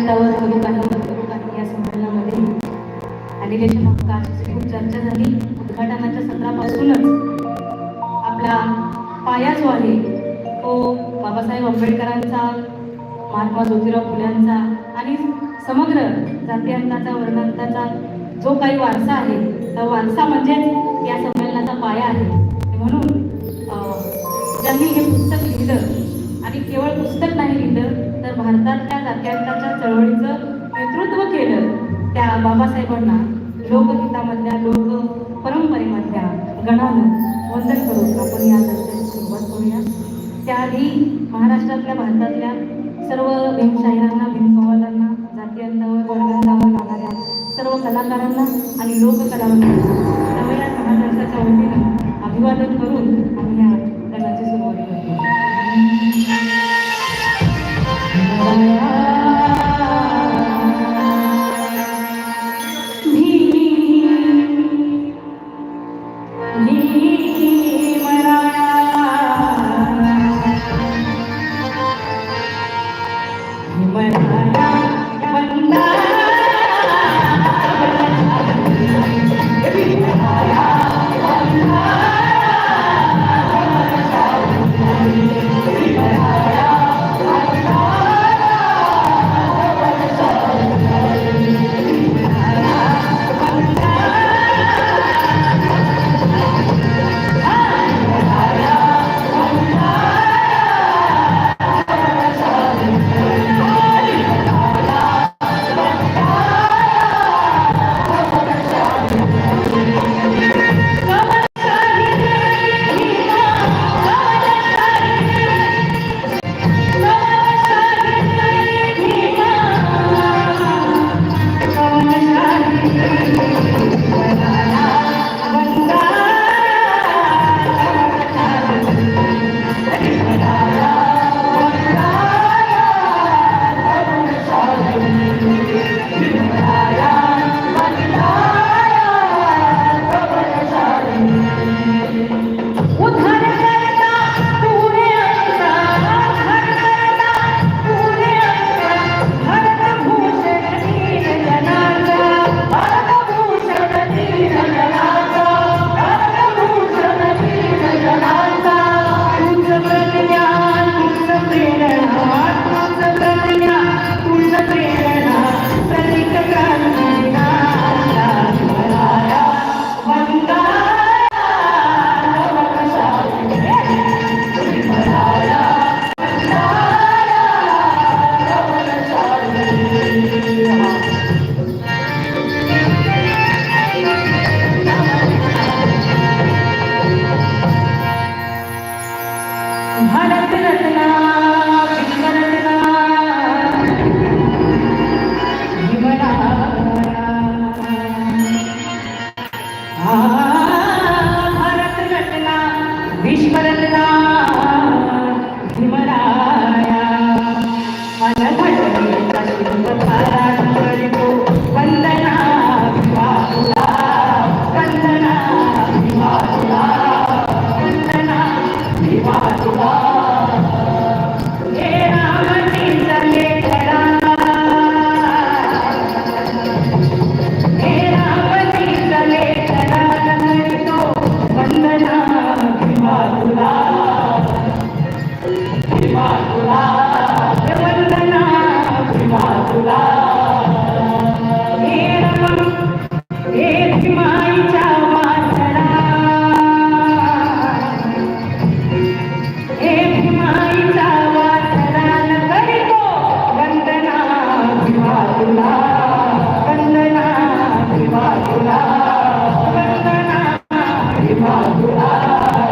आनंदावर कवी काही या संमेलनामध्ये. आणि त्याच्या खूप चर्चा झाली. उद्घाटनाच्या सत्रापासूनच आपला पाया जो आहे तो बाबासाहेब आंबेडकरांचा महात्मा ज्योतिराव फुल्यांचा आणि समग्र जातीयंताचा वर्णांताचा जो काही वारसा आहे तो वारसा म्हणजेच तर भारतातल्या जात्यांताच्या चळवळीचं नेतृत्व केलं त्या बाबासाहेबांना लोकगीतामधल्या लोक परंपरेमधल्या गणानं वंदन करून आपण या चर्चेची सुरुवात करूया. त्याआधी महाराष्ट्रातल्या भारतातल्या सर्व भीमशाहिरांना भीमकवालांना जातीयांतावर वर्गांतावर राहणाऱ्या सर्व कलाकारांना आणि लोककलावंतांना नव्या महाराष्ट्राच्या वतीनं अभिवादन करून 因为太爱 ഹരത്തിലെത്തണം Hallelujah.